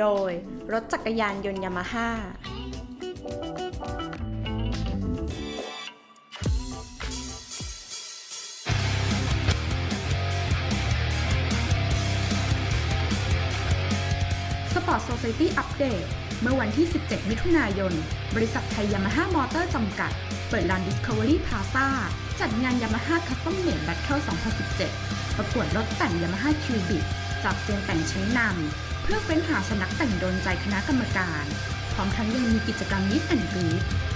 โดย รถจักรยานยนต์ยามาฮ่าสปอร์ตโซซ i ตี้อัปเดตเมื่อวันที่ 17 มิถุนายน บริษัทไทยยามาฮ่ามอเตอร์จำกัด เปิดลาน Discovery Plaza จัดงานยามาฮ่าคัสตอมเมดแบทเทิล2017 ประกวดรถแต่งยามาฮ่าคิวบิกจากเซียนแต่งชั้นนำ พื่อเฟ้นหาสนักแต่งโดนใจคณะกรรมการ พร้อมทั้งยังมีกิจกรรมนิสแอนด์บี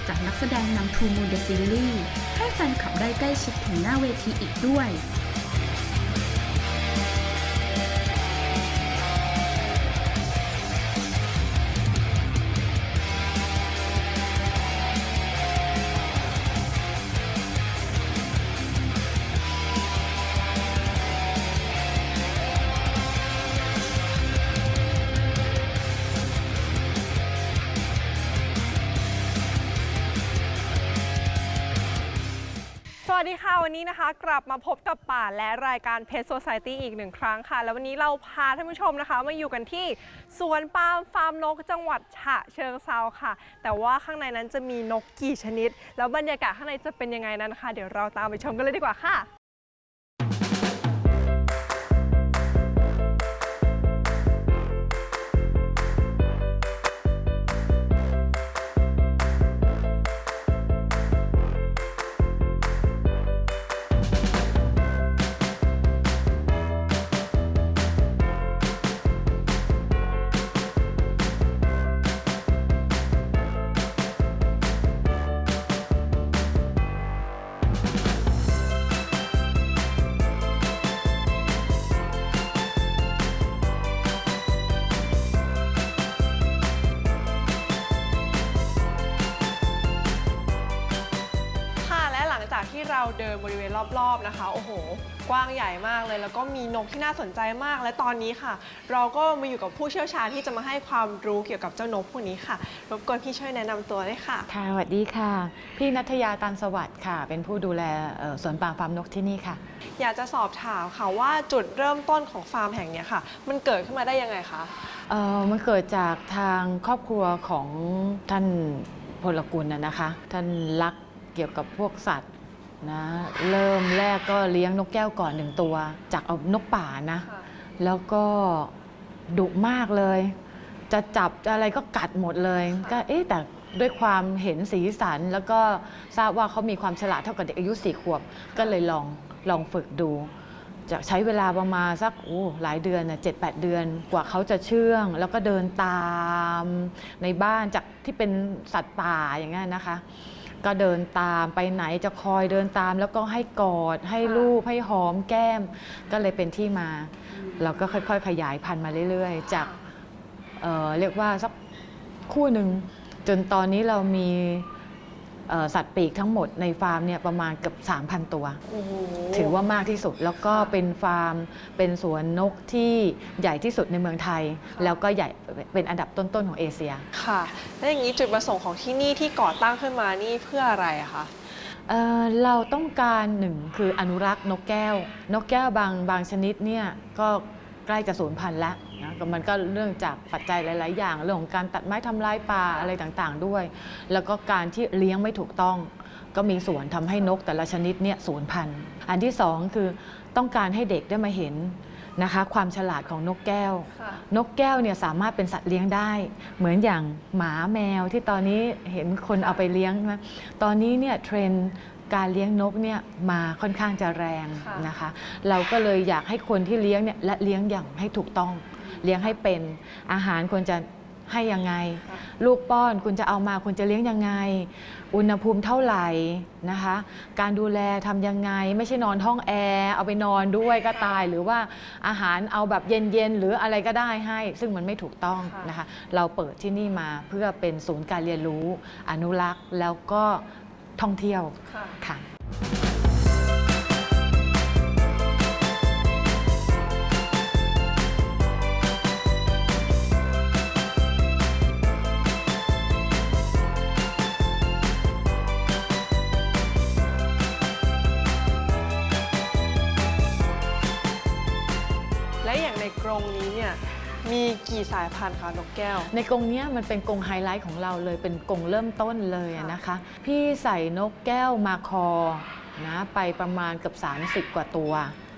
จากนักแสดงนำทูมูเดซิลี่ให้แฟนคลับได้ใกล้ชิดถึงหน้าเวทีอีกด้วย สวัสดีค่ะ วันนี้นะคะ กลับมาพบกับป่านและรายการเพ t โซ c i ตี้อีกหนึ่งครั้งค่ะ แล้ววันนี้เราพาท่านผู้ชมนะคะมาอยู่กันที่สวนปาล์มฟาร์มนกจังหวัดฉะเชิงเซาค่ะ แต่ว่าข้างในนั้นจะมีนกกี่ชนิด แล้วบรรยากาศข้างในจะเป็นยังไงนั้นนะคะ เดี๋ยวเราตามไปชมกันเลยดีกว่าค่ะ เราเดินบริเวณรอบๆนะคะ โอ้โห กว้างใหญ่มากเลย แล้วก็มีนกที่น่าสนใจมาก และตอนนี้ค่ะ เราก็มาอยู่กับผู้เชี่ยวชาญที่จะมาให้ความรู้เกี่ยวกับเจ้านกพวกนี้ค่ะ รบกวนพี่ช่วยแนะนำตัวด้วยค่ะ ค่ะสวัสดีค่ะ พี่นัทยาตันสวัสดิ์ค่ะ เป็นผู้ดูแลเอ่อสวนป่าล์มฟาร์มนกที่นี่ค่ะ อยากจะสอบถามค่ะว่าจุดเริ่มต้นของฟาร์มแห่งเนี้ยค่ะ มันเกิดขึ้นมาได้ยังไงคะ เอ่อมันเกิดจากทางครอบครัวของท่านพลกุลนะนะคะ ท่านรักเกี่ยวกับพวกสัตว์ นะเริ่มแรกก็เลี้ยงนกแก้วก่อนหนึ่งตัว จากเอานกป่านะ แล้วก็ดุมากเลย จะจับจะอะไรก็กัดหมดเลยค่ะก็เอ๊ะแต่ด้วยความเห็นสีสัน แล้วก็ทราบว่าเขามีความฉลาดเท่ากับเด็กอายุสี่ขวบ ก็เลยลองลองฝึกดู จะใช้เวลาประมาณสักโอ้หลายเดือนนะเจ็ดแปดเดือน กว่าเขาจะเชื่อง แล้วก็เดินตามในบ้านจากที่เป็นสัตว์ป่าอย่างเงี้ยนะคะ ก็เดินตามไปไหนจะคอยเดินตาม แล้วก็ให้กอดให้ลูบให้หอมแก้ม ก็เลยเป็นที่มา เราก็ค่อยๆ ขยายพันธุ์มาเรื่อย ๆ จากเอ่อเรียกว่าสักคู่หนึ่งจนตอนนี้เรามีเอ่อ สัตว์ปีกทั้งหมดในฟาร์มเนี่ยประมาณเกือบ3,000 ตัวโอ้โหถือว่ามากที่สุดแล้วก็ค่ะเป็นฟาร์มเป็นสวนนกที่ใหญ่ที่สุดในเมืองไทยค่ะแล้วก็ใหญ่เป็นอันดับต้นๆของเอเชียค่ะแล้วอย่างนี้จุดประสงค์ของที่นี่ที่ก่อตั้งขึ้นมานี่เพื่ออะไรอะคะเอ่อเราต้องการหนึ่งคืออนุรักษ์นกแก้ว นกแก้วบางบางชนิดเนี่ยก็ ใกล้จะสูญพันธุ์แล้วนะก็มันก็เรื่องจากปัจจัยหลาย ๆ อย่าง เรื่องของการตัดไม้ทำลายป่าอะไรต่างๆ ด้วย แล้วก็การที่เลี้ยงไม่ถูกต้อง ก็มีส่วนทำให้นกแต่ละชนิดเนี่ยสูญพันธุ์ อันที่สองคือต้องการให้เด็กได้มาเห็นนะคะความฉลาดของนกแก้วค่ะนกแก้วเนี่ยสามารถเป็นสัตว์เลี้ยงได้ เหมือนอย่างหมาแมวที่ตอนนี้เห็นคนเอาไปเลี้ยงนะตอนนี้เนี่ยเทรนด์ การเลี้ยงนกเนี่ยมาค่อนข้างจะแรงค่ะนะคะ เราก็เลยอยากให้คนที่เลี้ยงเนี่ยและเลี้ยงอย่างให้ถูกต้อง เลี้ยงให้เป็นอาหารควรจะให้ยังไงค่ะลูกป้อนคุณจะเอามาคุณจะเลี้ยงยังไง อุณหภูมิเท่าไหร่นะคะ การดูแลทำยังไง ไม่ใช่นอนห้องแอร์เอาไปนอนด้วยก็ตาย หรือว่าอาหารเอาแบบเย็นๆหรืออะไรก็ได้ให้ ซึ่งมันไม่ถูกต้องค่ะนะคะ เราเปิดที่นี่มาเพื่อเป็นศูนย์การเรียนรู้อนุรักษ์แล้วก็ ท่องเที่ยวค่ะค่ะและอย่างในกรงนี้เนี่ย มีกี่สายพันธุ์คะนกแก้ว ในกรงเนี้ยมันเป็นกรงไฮไลท์ของเราเลยเป็นกรงเริ่มต้นเลยอะค่ะนะคะ พี่ใส่นกแก้วมาคอนะไปประมาณเกือบ30 กว่าตัว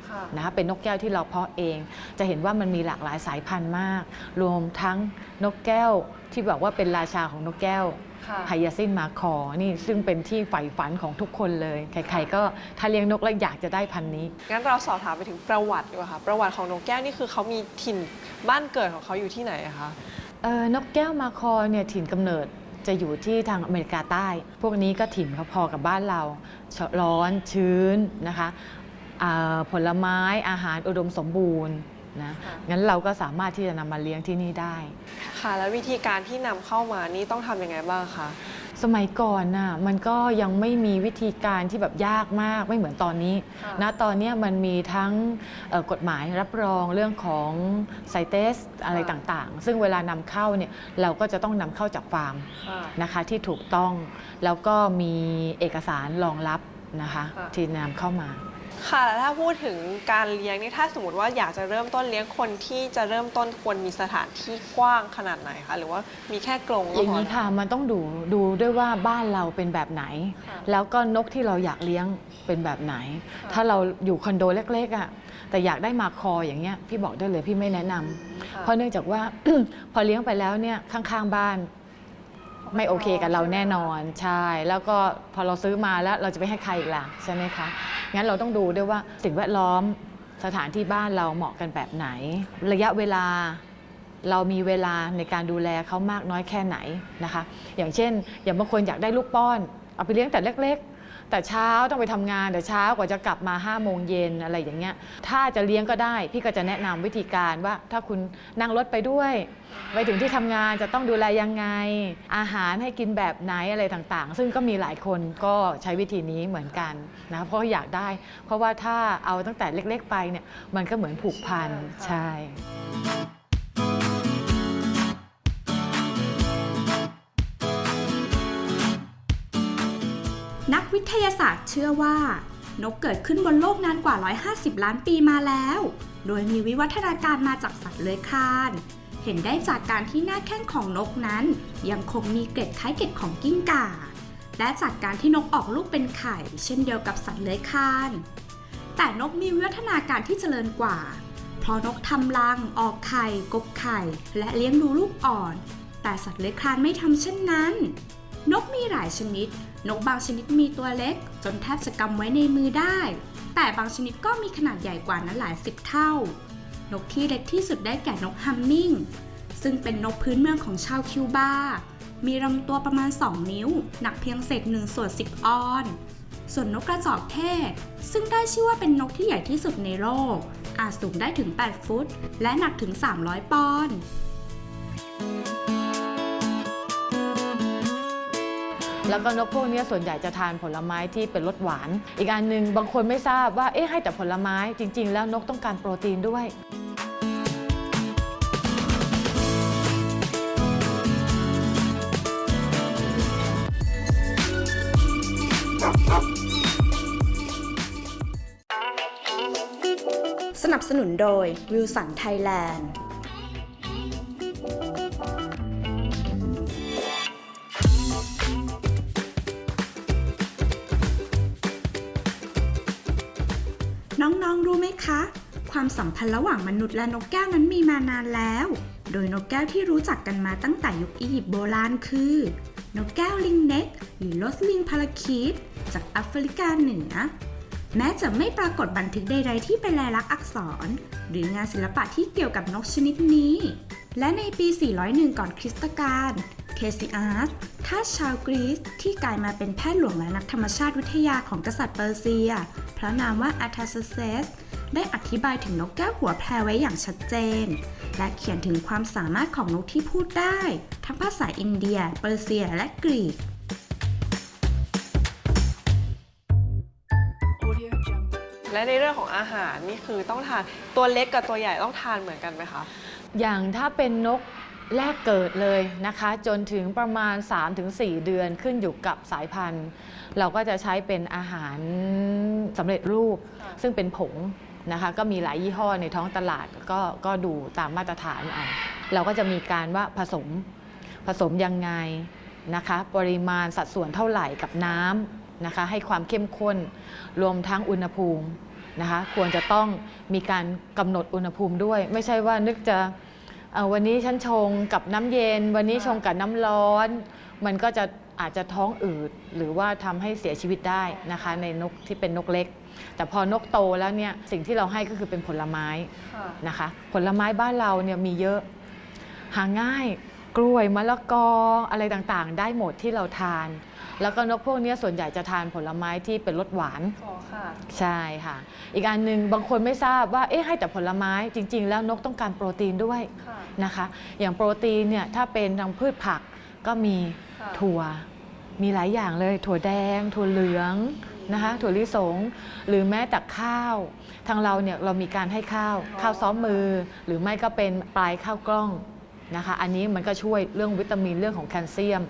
ค่ะนะคะเป็นนกแก้วที่เราเพาะเอง จะเห็นว่ามันมีหลากหลายสายพันธุ์มาก รวมทั้งนกแก้วที่บอกว่าเป็นราชาของนกแก้วค่ะ ไฮยาซินมาคอนี่ซึ่งเป็นที่ใฝ่ฝันของทุกคนเลย ใครๆก็ถ้าเลี้ยงนกแล้วอยากจะได้พันธุ์นี้ งั้นเราสอบถามไปถึงประวัติดีกว่าค่ะ ประวัติของนกแก้วนี่คือเขามีถิ่นบ้านเกิดของเขาอยู่ที่ไหนอะคะเอ่อนกแก้วมาคอเนี่ยถิ่นกำเนิดจะอยู่ที่ทางอเมริกาใต้ พวกนี้ก็ถิ่นพอๆกับบ้านเรา ร้อนชื้นนะคะอ่าผลไม้อาหารอุดมสมบูรณ์ นะค่ะงั้นเราก็สามารถที่จะนำมาเลี้ยงที่นี่ได้ ค่ะ แล้ววิธีการที่นำเข้ามานี่ต้องทำยังไงบ้างคะสมัยก่อนน่ะมันก็ยังไม่มีวิธีการที่แบบยากมากไม่เหมือนตอนนี้ค่ะนะตอนเนี้ยมันมีทั้งเอ่อกฎหมายรับรองเรื่องของไซเตสอะไรต่างๆ ซึ่งเวลานำเข้าเนี่ยเราก็จะต้องนำเข้าจากฟาร์มค่ะนะคะที่ถูกต้อง แล้วก็มีเอกสารรองรับนะคะค่ะที่นำเข้ามา ค่ะแล้วถ้าพูดถึงการเลี้ยงนี่ถ้าสมมติว่าอยากจะเริ่มต้นเลี้ยงคนที่จะเริ่มต้นควรมีสถานที่กว้างขนาดไหนคะ หรือว่ามีแค่กรงก็อย่างพอนี้ค่ะมันต้องดูดูด้วยว่าบ้านเราเป็นแบบไหน ค่ะ แล้วก็นกที่เราอยากเลี้ยงเป็นแบบไหน ค่ะถ้าเราอยู่คอนโดเล็กๆอะแต่อยากได้มาคออย่างเงี้ยพี่บอกได้เลยพี่ไม่แนะนำค่ะ เพราะเนื่องจากว่า พอเลี้ยงไปแล้วเนี่ยข้างๆบ้าน ไม่โอเคกับเราแน่นอนใช่ แล้วก็พอเราซื้อมาแล้วเราจะไปให้ใครอีกล่ะใช่ไหมคะงั้นเราต้องดูด้วยว่าสิ่งแวดล้อมสถานที่บ้านเราเหมาะกันแบบไหน ระยะเวลาเรามีเวลาในการดูแลเขามากน้อยแค่ไหนนะคะ อย่างเช่น อย่างบางคนอยากได้ลูกป้อน เอาไปเลี้ยงแต่เล็กๆ แต่เช้าต้องไปทำงานแต่เช้ากว่าจะกลับมา5้าโมงเย็นอะไรอย่างเงี้ยถ้าจะเลี้ยงก็ได้ พี่ก็จะแนะนำวิธีการว่า ถ้าคุณนั่งรถไปด้วยไปถึงที่ทำงานจะต้องดูแลยังไง อาหารให้กินแบบไหนอะไรต่างๆ ซึ่งก็มีหลายคนก็ใช้วิธีนี้เหมือนกันนะเพราะอยากได้ เพราะว่าถ้าเอาตั้งแต่เล็ก ๆ ไปเนี่ยมันก็เหมือนผูกพันใช่ นักวิทยาศาสตร์เชื่อว่า นกเกิดขึ้นบนโลกนานกว่า 150 ล้านปีมาแล้ว โดยมีวิวัฒนาการมาจากสัตว์เลื้อยคลาน เห็นได้จากการที่หน้าแข้งของนกนั้น ยังคงมีเกล็ดคล้ายเกล็ดของกิ้งก่า และจากการที่นกออกลูกเป็นไข่ เช่นเดียวกับสัตว์เลื้อยคลาน แต่นกมีวิวัฒนาการที่เจริญกว่า เพราะนกทำรัง ออกไข่ กกไข่ และเลี้ยงดูลูกอ่อน แต่สัตว์เลื้อยคลานไม่ทำเช่นนั้น นกมีหลายชนิด นกบางชนิดมีตัวเล็ก จนแทบจะกำไว้ในมือได้ แต่บางชนิดก็มีขนาดใหญ่กว่านั้นหลายสิบเท่า นกที่เล็กที่สุดได้แก่นกฮัมมิงซึ่งเป็นนกพื้นเมืองของชาวคิวบา มีลำตัวประมาณ 2 นิ้ว หนักเพียงเศษ1ส่วน10 ออน ส่วนนกกระจอกเทศ ซึ่งได้ชื่อว่าเป็นนกที่ใหญ่ที่สุดในโลก อาจสูงได้ถึง 8 ฟุต และหนักถึง 300 ปอนด์ แล้วก็นกพวกนี้ส่วนใหญ่จะทานผลไม้ที่เป็นรสหวาน อีกอันหนึ่งบางคนไม่ทราบว่าเอ๊ะให้แต่ผลไม้จริง ๆ แล้วนกต้องการโปรตีนด้วยสนับสนุนโดยวิลสันไทยแลนด์ ความสัมพันธ์ระหว่างมนุษย์และนกแก้วนั้นมีมานานแล้ว โดยนกแก้วที่รู้จักกันมาตั้งแต่ยุคอียิปต์โบราณคือ นกแก้วลิงเน็ก หรือลอสลิงพาราคีตจากแอฟริกาเหนือ แม้จะไม่ปรากฏบันทึกใด ๆ ที่เป็นลายลักษณ์อักษร หรืองานศิลปะที่เกี่ยวกับนกชนิดนี้ และในปี 401 ก่อนคริสตกาลเคซิอัสทาสชาวกรีซที่กลายมาเป็นแพทย์หลวงและนักธรรมชาติวิทยาของกษัตริย์เปอร์เซีย พระนามว่าอาทาซเซส ได้อธิบายถึงนกแก้วหัวแพรไว้อย่างชัดเจน และเขียนถึงความสามารถของนกที่พูดได้ ทั้งภาษาอินเดีย เปอร์เซีย และกรีก และในเรื่องของอาหารนี่คือต้องทานตัวเล็กกับตัวใหญ่ต้องทานเหมือนกันไหมคะ อย่างถ้าเป็นนกแรกเกิดเลยนะคะ จนถึงประมาณ 3-4 เดือนขึ้นอยู่กับสายพันธุ์ เราก็จะใช้เป็นอาหารสำเร็จรูปค่ะซึ่งเป็นผง นะคะก็มีหลายยี่ห้อในท้องตลาดก็ก็ดูตามมาตรฐานเอาเราก็จะมีการว่าผสมผสมยังไงนะคะ ปริมาณสัดส่วนเท่าไหร่กับน้ำนะคะ ให้ความเข้มข้น รวมทั้งอุณหภูมินะคะ ควรจะต้องมีการกำหนดอุณหภูมิด้วย ไม่ใช่ว่านึกจะวันนี้ฉันชงกับน้ำเย็น วันนี้ชงกับน้ำร้อน มันก็จะ อาจจะท้องอืดหรือว่าทำให้เสียชีวิตได้นะคะในนกที่เป็นนกเล็ก แต่พอนกโตแล้วเนี่ยสิ่งที่เราให้ก็คือเป็นผลไม้ค่ะนะคะ ผลไม้บ้านเราเนี่ยมีเยอะหาง่ายกล้วยมะละกออะไรต่างๆ ได้หมดที่เราทาน แล้วก็นกพวกเนี้ยส่วนใหญ่จะทานผลไม้ที่เป็นรสหวานอ๋อค่ะใช่ค่ะ อีกอันหนึ่งบางคนไม่ทราบว่าเอ๊ะให้แต่ผลไม้จริง ๆ แล้วนกต้องการโปรตีนด้วยค่ะนะคะ อย่างโปรตีนเนี่ยถ้าเป็นทางพืชผักก็มีค่ะ ถั่วมีหลายอย่างเลย ถั่วแดง ถั่วเหลืองนะคะถั่วลิสง หรือแม้แต่ข้าว ทางเราเนี่ยเรามีการให้ข้าวอ๋อข้าวซ้อมมือ หรือไม่ก็เป็นปลายข้าวกล้องนะคะ อันนี้มันก็ช่วยเรื่องวิตามินเรื่องของแคลเซียม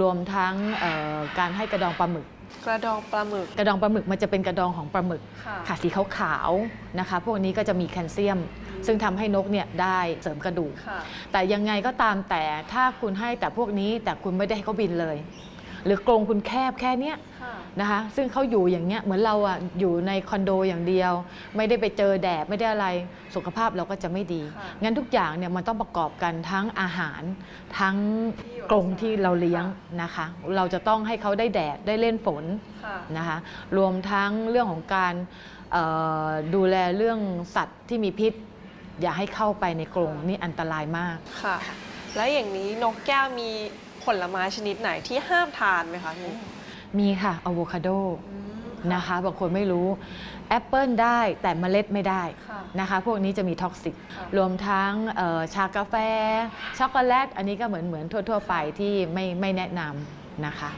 รวมทั้งเอ่อการให้กระดองปลาหมึก กระดองปลาหมึก กระดองปลาหมึกมันจะเป็นกระดองของปลาหมึกค่ะค่ะสีขาวๆนะคะ พวกนี้ก็จะมีแคลเซียม ซึ่งทำให้นกเนี่ยได้เสริมกระดูก ค่ะ แต่ยังไงก็ตามแต่ถ้าคุณให้แต่พวกนี้แต่คุณไม่ได้ให้เขาบินเลย หรือกรงคุณแคบแค่เนี้ยค่ะนะคะซึ่งเขาอยู่อย่างเงี้ยเหมือนเราอะอยู่ในคอนโดอย่างเดียว ไม่ได้ไปเจอแดดไม่ได้อะไรสุขภาพเราก็จะไม่ดีค่ะงั้นทุกอย่างเนี่ยมันต้องประกอบกันทั้งอาหาร ทั้งที่อยู่กรงที่เราเลี้ยงค่ะนะคะ เราจะต้องให้เขาได้แดดได้เล่นฝนค่ะนะคะรวมทั้งเรื่องของการเอ่อดูแลเรื่องสัตว์ที่มีพิษ อย่าให้เข้าไปในกรงนี่อันตรายมากค่ะ แล้วอย่างนี้นกแก้วมี ผลไม้ชนิดไหนที่ห้ามทานไหมคะพี่มีค่ะอะโวคาโดนะคะบางคนไม่รู้แอปเปิลได้แต่เมล็ดไม่ได้ค่ะนะคะ พวกนี้จะมีท็อกซิกค่ะรวมทั้งเอ่อชากาแฟ ช็อกโกแลต อันนี้ก็เหมือนเหมือนทั่ว ๆ ไปที่ไม่ไม่แนะนำนะคะ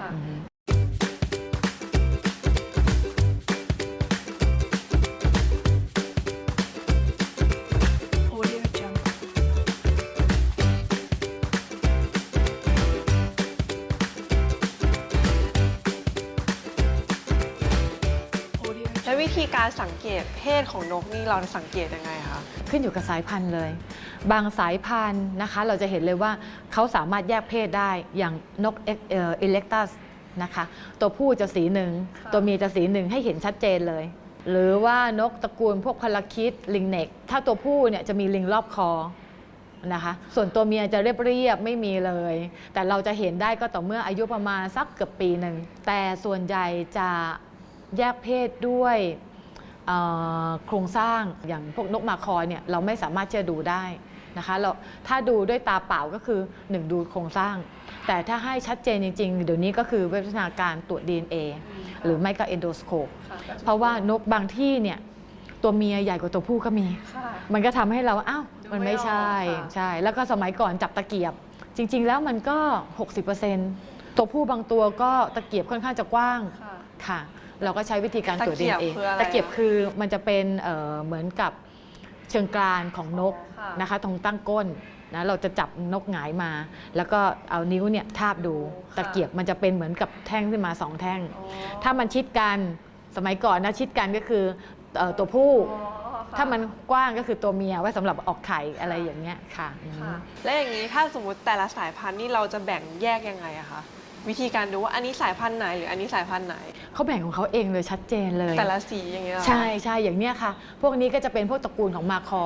แล้ววิธีการสังเกตเพศของนกนี่เราสังเกตยังไงคะขึ้นอยู่กับสายพันธุ์เลย บางสายพันธุ์นะคะ เราจะเห็นเลยว่าเขาสามารถแยกเพศได้อย่างนกเอเล็กตัสนะคะ ตัวผู้จะสีหนึ่งค่ะตัวเมียจะสีหนึ่งให้เห็นชัดเจนเลย หรือว่านกตระกูลพวกพาราคิดลิงเน็ก ถ้าตัวผู้เนี่ยจะมีลิงรอบคอนะคะส่วนตัวเมียจะเรียบๆไม่มีเลย แต่เราจะเห็นได้ก็ต่อเมื่ออายุประมาณสักเกือบปีหนึ่ง แต่ส่วนใหญ่จะ แยกเพศด้วยเอ่อโครงสร้างอย่างพวกนกมาคอยเนี่ยเราไม่สามารถจะดูได้นะคะเราถ้าดูด้วยตาเปล่าก็คือ 1 ดูโครงสร้าง แต่ถ้าให้ชัดเจนจริง ๆ เดี๋ยวนี้ก็คือวิวัฒนาการตรวจ DNA หรือไม่ก็เอนโดสโคปค่ะเพราะว่านกบางที่เนี่ยตัวเมียใหญ่กว่าตัวผู้ก็มีค่ะมันก็ทำให้เราอ้าวดูมันไม่ไม่ออกใช่ค่ะใช่ แล้วก็สมัยก่อนจับตะเกียบ จริง ๆ แล้วมันก็ 60%ตัวผู้บางตัวก็ตะเกียบค่อนข้างจะกว้างค่ะค่ะ เราก็ใช้วิธีการตรวจตะเกียบ DNA คืออะไรตะเกียบอะคือมันจะเป็นเอ่อเหมือนกับเชิงกรานของนกค่ะนะคะตรงตั้งก้นนะเราจะจับนกหงายมา แล้วก็เอานิ้วเนี่ยทาบดูค่ะตะเกียบมันจะเป็นเหมือนกับแท่งขึ้นมาสองแท่งอ๋อถ้ามันชิดกันสมัยก่อนนะชิดกันก็คือเอ่อตัวผู้อ๋อค่ะถ้ามันกว้างก็คือตัวเมียไว้สำหรับออกไข่อะไรอย่างเงี้ยค่ะอืมค่ะ และอย่างนี้ถ้าสมมติแต่ละสายพันธุ์นี่เราจะแบ่งแยกยังไงอะคะ วิธีการดูว่าอันนี้สายพันธุ์ไหนหรืออันนี้สายพันธุ์ไหน เขาแบ่งของเขาเองเลยชัดเจนเลยแต่ละสีอย่างเงี้ยเหรอใช่ใช่อย่างเนี้ยค่ะ พวกนี้ก็จะเป็นพวกตระกูลของมาคอ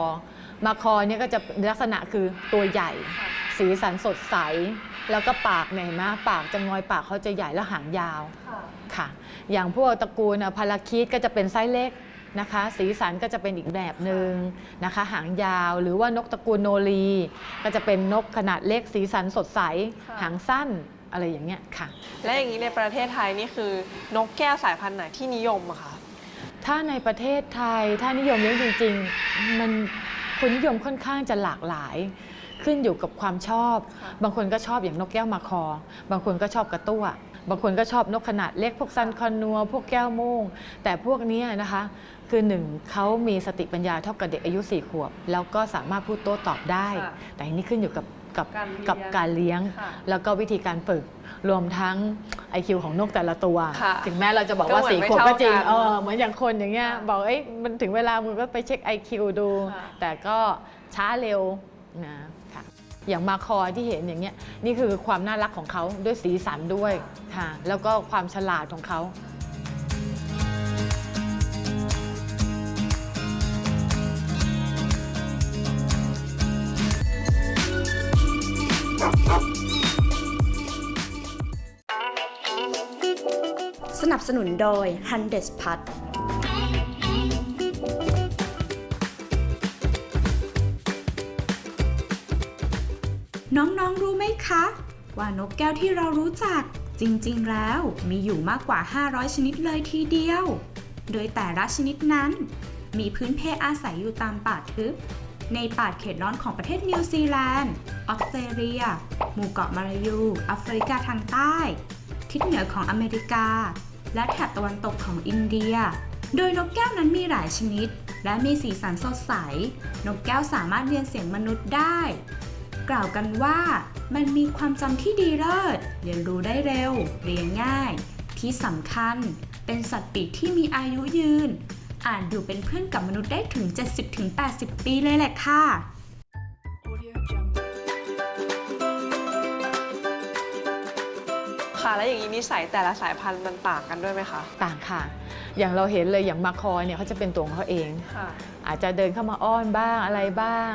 มาคอเนี่ยก็จะลักษณะคือตัวใหญ่ค่ะสีสันสดใส แล้วก็ปากเนี่ยเห็นไหมปากจะงอยปากเขาจะใหญ่และหางยาวค่ะค่ะ อย่างพวกตระกูลพาราคิดก็จะเป็นไซส์เล็กนะคะ สีสันก็จะเป็นอีกแบบหนึ่งนะคะ หางยาวหรือว่านกตระกูลโนรี ก็จะเป็นนกขนาดเล็กสีสันสดใสค่ะหางสั้น อะไรอย่างเงี้ยค่ะ และอย่างนี้ในประเทศไทยนี่คือนกแก้วสายพันธุ์ไหนที่นิยมอะคะถ้าในประเทศไทยถ้านิยมเลี้ยงจริง ๆ มันคนนิยมค่อนข้างจะหลากหลายขึ้นอยู่กับความชอบค่ะบางคนก็ชอบอย่างนกแก้วมาคอ บางคนก็ชอบกระตั้ว บางคนก็ชอบนกขนาดเล็กพวกซันคอนัว พวกแก้วโม่ง แต่พวกเนี้ยนะคะ คือหนึ่งเขามีสติปัญญาเท่ากับเด็กอายุ4ขวบ แล้วก็สามารถพูดโต้ตอบได้ค่ะแต่อันนี้ขึ้นอยู่กับ กับการเลี้ยงกับการเลี้ยงค่ะแล้วก็วิธีการฝึกรวมทั้ง IQ ของนกแต่ละตัว ค่ะถึงแม้เราจะบอกว่าก็เหมือนสี่ไม่ขวบก็จริงเท่ากันเออเหมือนอย่างคนอย่างเงี้ยค่ะบอกเอ้ยมันถึงเวลามึงก็ไปเช็ค IQ ดู ค่ะ แต่ก็ช้าเร็วนะค่ะอย่างมาคอที่เห็นอย่างเงี้ยนี่คือความน่ารักของเขาด้วยสีสันด้วยค่ะแล้วก็ความฉลาดของเขา สนับสนุนโดย h u n d e s p a t น้อง ๆ รู้ไหมคะ ว่านกแก้วที่เรารู้จัก จริง ๆ แล้วมีอยู่มากกว่า 500 ชนิดเลยทีเดียว โดยแต่ละชนิดนั้น มีพื้นเพอาศัยอยู่ตามป่าทึบ ในป่าเขตร้อนของประเทศนิวซีแลนด์ ออสเตรเลีย หมู่เกาะมาลายูแอฟริกาทางใต้ ทิศเหนือของอเมริกา และแถบตะวันตกของอินเดีย โดยนกแก้วนั้นมีหลายชนิด และมีสีสันสดใส นกแก้วสามารถเรียนเสียงมนุษย์ได้ กล่าวกันว่ามันมีความจำที่ดีเลิศ เรียนรู้ได้เร็ว เรียนง่าย ที่สำคัญ เป็นสัตว์ปีกที่มีอายุยืน อาจอยู่เป็นเพื่อนกับมนุษย์ได้ถึง 70-80 ปีเลยแหละค่ะ ค่ะ แล้วอย่างนี้นิสัยแต่ละสายพันธุ์มันต่างกันด้วยไหมคะต่างค่ะ อย่างเราเห็นเลยอย่างมาคอยเนี่ยเขาจะเป็นตัวของเขาเอง ค่ะอาจจะเดินเข้ามาอ้อนบ้างอะไรบ้าง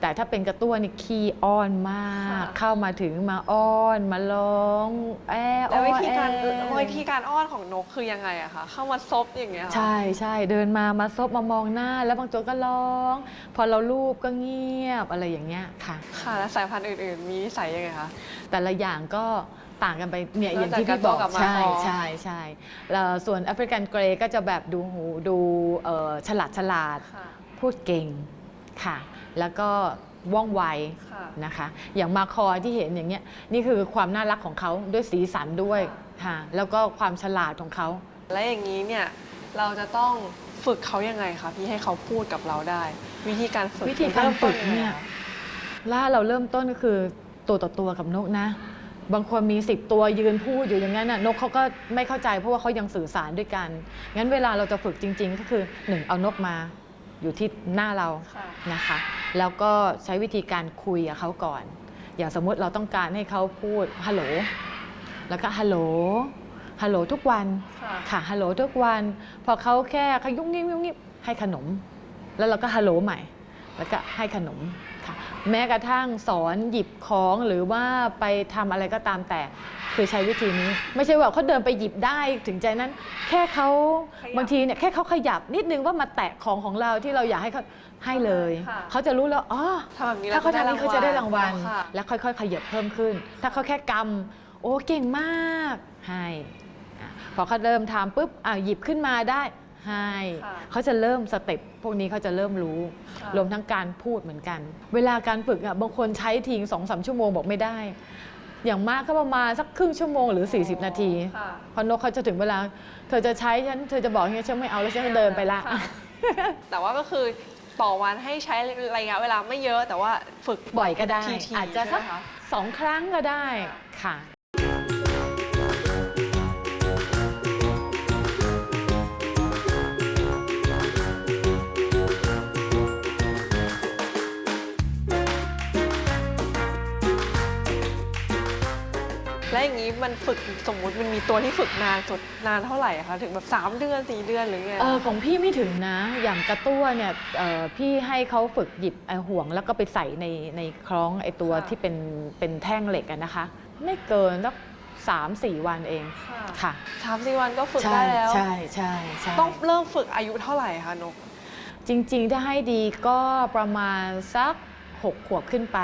แต่ถ้าเป็นกระตั้วนี่ขี้อ้อนมากค่ะเข้ามาถึงมาอ้อนมาร้องแอ้แล้ววิธีอ้อการแอ้ วิธีการอ้อนของนกคือยังไงอะคะเข้ามาซบอย่างเงี้ยเหรอ ใช่ใช่เดินมามาซบมามองหน้า แล้วบางตัวก็ร้อง พอเราลูบก็เงียบอะไรอย่างเงี้ยค่ะ ค่ะ แล้วสายพันธุ์อื่น ๆ มีนิสัยยังไงคะ แต่ละอย่างก็ ต่างกันไปเนี่ยนออกย่างจากที่พี่บอกกระโต้กับมาใช่คอใช่ใช่แล้วส่วนแอฟริกันเกรย์ก็จะแบบดูหูดูเอ่อฉลาดฉลาดค่ะพูดเก่งค่ะ แล้วก็ว่องไวค่ะนะคะ อย่างมาคอยที่เห็นอย่างเงี้ยนี่คือความน่ารักของเขาด้วยสีสันด้วยค่ะแล้วก็ความฉลาดของเขา และอย่างนี้เนี่ยเราจะต้องฝึกเขายังไงคะพี่ให้เขาพูดกับเราได้ วิธีการฝึกวิธีการฝึกริ่มต้เนี่ยงไงคะล่าเราเริ่มต้นก็คือตัวต่อตัวกับนกนะ บางคนมี 10 ตัวยืนพูดอยู่อย่างนั้นน่ะนกเขาก็ไม่เข้าใจเพราะว่าเขายังสื่อสารด้วยกัน งั้นเวลาเราจะฝึกจริง ๆ ก็คือหนึ่งเอานกมาอยู่ที่หน้าเราค่ะนะคะ แล้วก็ใช้วิธีการคุยกับเขาก่อน อย่างสมมุติเราต้องการให้เขาพูดฮัลโหลแล้วก็ฮัลโหลฮัลโหลทุกวันค่ะค่ะฮัลโหลทุกวัน พอเขาแค่ขยุ้งยิ้มยุ้งยิ้มให้ขนม แล้วเราก็ฮัลโหลใหม่ แล้วก็ให้ขนม ค่ะ แม้กระทั่งสอนหยิบของหรือว่าไปทำอะไรก็ตามแต่ คือใช้วิธีนี้ ไม่ใช่ว่าเขาเดินไปหยิบได้ถึงใจนั้น แค่เขาขยับบางทีเนี่ยแค่เขาขยับนิดนึงว่ามาแตะของของเราที่เราอยากให้เขาให้เลยค่ะเขาจะรู้แล้วอ๋อทำแบบนี้ถ้าเขาทำนี้เขาจะได้รางวัลค่ะแล้วค่อยๆ ขยับเพิ่มขึ้น ถ้าเขาแค่กำโอ้เก่งมากให้อะพอเขาเริ่มทำปุ๊บอะหยิบขึ้นมาได้ ให้ค่ะเขาจะเริ่มสเต็ปพวกนี้เขาจะเริ่มรู้ค่ะรวมทั้งการพูดเหมือนกัน เวลาการฝึกอะบางคนใช้ทิ้งสองสามชั่วโมงบอกไม่ได้ อย่างมากก็ประมาณสักครึ่งชั่วโมงหรือ 40 นาทีค่ะพอนกเขาจะถึงเวลา เธอจะใช้ฉันเธอจะบอกให้ฉันไม่เอาแล้วฉันก็เดินไปละค่ะแต่ว่าก็คือต่อวันให้ใช้ระยะเวลาไม่เยอะแต่ว่าฝึกบ่อยก็ได้ทีๆอาจจะสักใช่ไหมคะสองครั้งก็ได้ค่ะ และอย่างนี้มันฝึกสมมุติมันมีตัวที่ฝึกนานสุดนานเท่าไหร่คะถึงแบบ 3 เดือน 4 เดือนหรือไงเออของพี่ไม่ถึงนะ อย่างกระตั้วเนี่ยเอ่อพี่ให้เขาฝึกหยิบไอ้ห่วง แล้วก็ไปใส่ในในคล้องไอ้ตัวค่ะที่เป็นเป็นแท่งเหล็กอะนะคะ ไม่เกินสักสามสี่วันเองค่ะค่ะสามสี่วันก็ฝึกใช่ได้แล้วใช่ใช่ใช่ต้องเริ่มฝึกอายุเท่าไหร่คะนก จริงๆถ้าให้ดีก็ประมาณสัก หกขวบขึ้นไป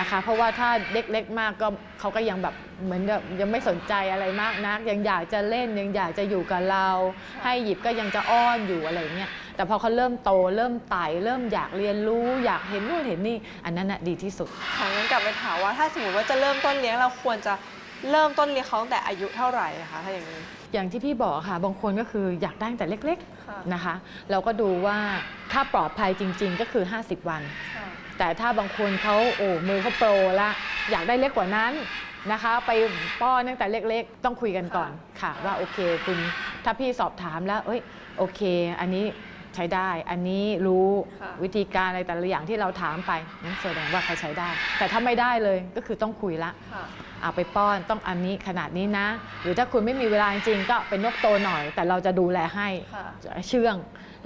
นะคะ เพราะว่าถ้าเล็กๆมากก็เขาก็ยังแบบเหมือนแบบยังไม่สนใจอะไรมากนัก ยังอยากจะเล่นยังอยากจะอยู่กับเราค่ะให้หยิบก็ยังจะอ้อนอยู่อะไรอย่างเงี้ยแต่พอเขาเริ่มโตเริ่มไต่เริ่มอยากเรียนรู้ อยากเห็นนู่นเห็นนี่ อันนั้นน่ะดีที่สุดค่ะงั้นกลับไปถามว่าถ้าสมมติว่าจะเริ่มต้นเลี้ยงเราควรจะเริ่มต้นเลี้ยงเขาตั้งแต่อายุเท่าไหร่อะคะถ้าอย่างนี้อย่างที่พี่บอกค่ะ บางคนก็คืออยากได้ตั้งแต่เล็กค่ะๆนะคะ เราก็ดูว่าถ้าปลอดภัยจริง ๆ ก็คือ 50 วัน แต่ถ้าบางคนเขาโอ้มือเขาโปรละอยากได้เล็กกว่านั้นนะคะ ไปป้อนตั้งแต่เล็กๆ ต้องคุยกันก่อนค่ะ ว่าโอเคคุณถ้าพี่สอบถามแล้วเอ้ยโอเค อันนี้ใช้ได้ อันนี้รู้วิธีการอะไรแต่ละอย่างที่เราถามไปนั่นแสดงว่าเขาใช้ได้ แต่ถ้าไม่ได้เลยก็คือต้องคุยละเอาไปป้อนต้องอันนี้ขนาดนี้นะ หรือถ้าคุณไม่มีเวลาจริงๆก็เป็นนกโตหน่อย แต่เราจะดูแลให้เชื่อง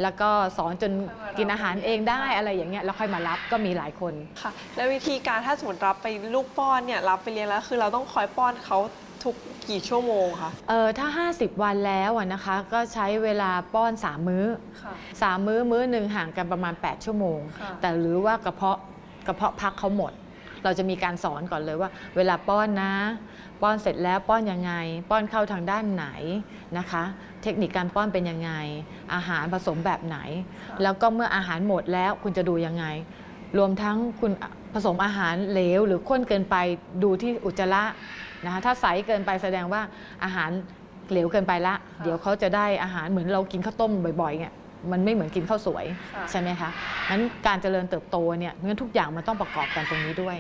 แล้วก็สอนจนค่อยมารับกินอาหารเองได้ค่ะอะไรอย่างเงี้ยแล้วค่อยมารับก็มีหลายคนค่ะ แล้ววิธีการถ้าสมมติรับไปลูกป้อนเนี่ยรับไปเลี้ยงแล้วคือเราต้องคอยป้อนเขาทุกกี่ชั่วโมงคะ เออถ้า 50 วันแล้วอะนะคะ ก็ใช้เวลาป้อน 3 มื้อค่ะ3มื้อมื้อหนึ่งห่างกันประมาณ 8 ชั่วโมงค่ะแต่หรือว่ากระเพาะกระเพาะพักเขาหมด เราจะมีการสอนก่อนเลยว่า เวลาป้อนนะ ป้อนเสร็จแล้วป้อนยังไง ป้อนเข้าทางด้านไหนนะคะ เทคนิคการป้อนเป็นยังไง อาหารผสมแบบไหน แล้วก็เมื่ออาหารหมดแล้วคุณจะดูยังไง รวมทั้งคุณผสมอาหารเหลวหรือข้นเกินไปดูที่อุจจาระนะคะถ้าใสเกินไปแสดงว่าอาหารเหลวเกินไปละ เดี๋ยวเขาจะได้อาหารเหมือนเรากินข้าวต้มบ่อยๆเนี่ยมันไม่เหมือนกินข้าวสวยค่ะใช่ไหมคะงั้นการเจริญเติบโตเนี่ยงั้นทุกอย่างมันต้องประกอบกันตรงนี้ด้วย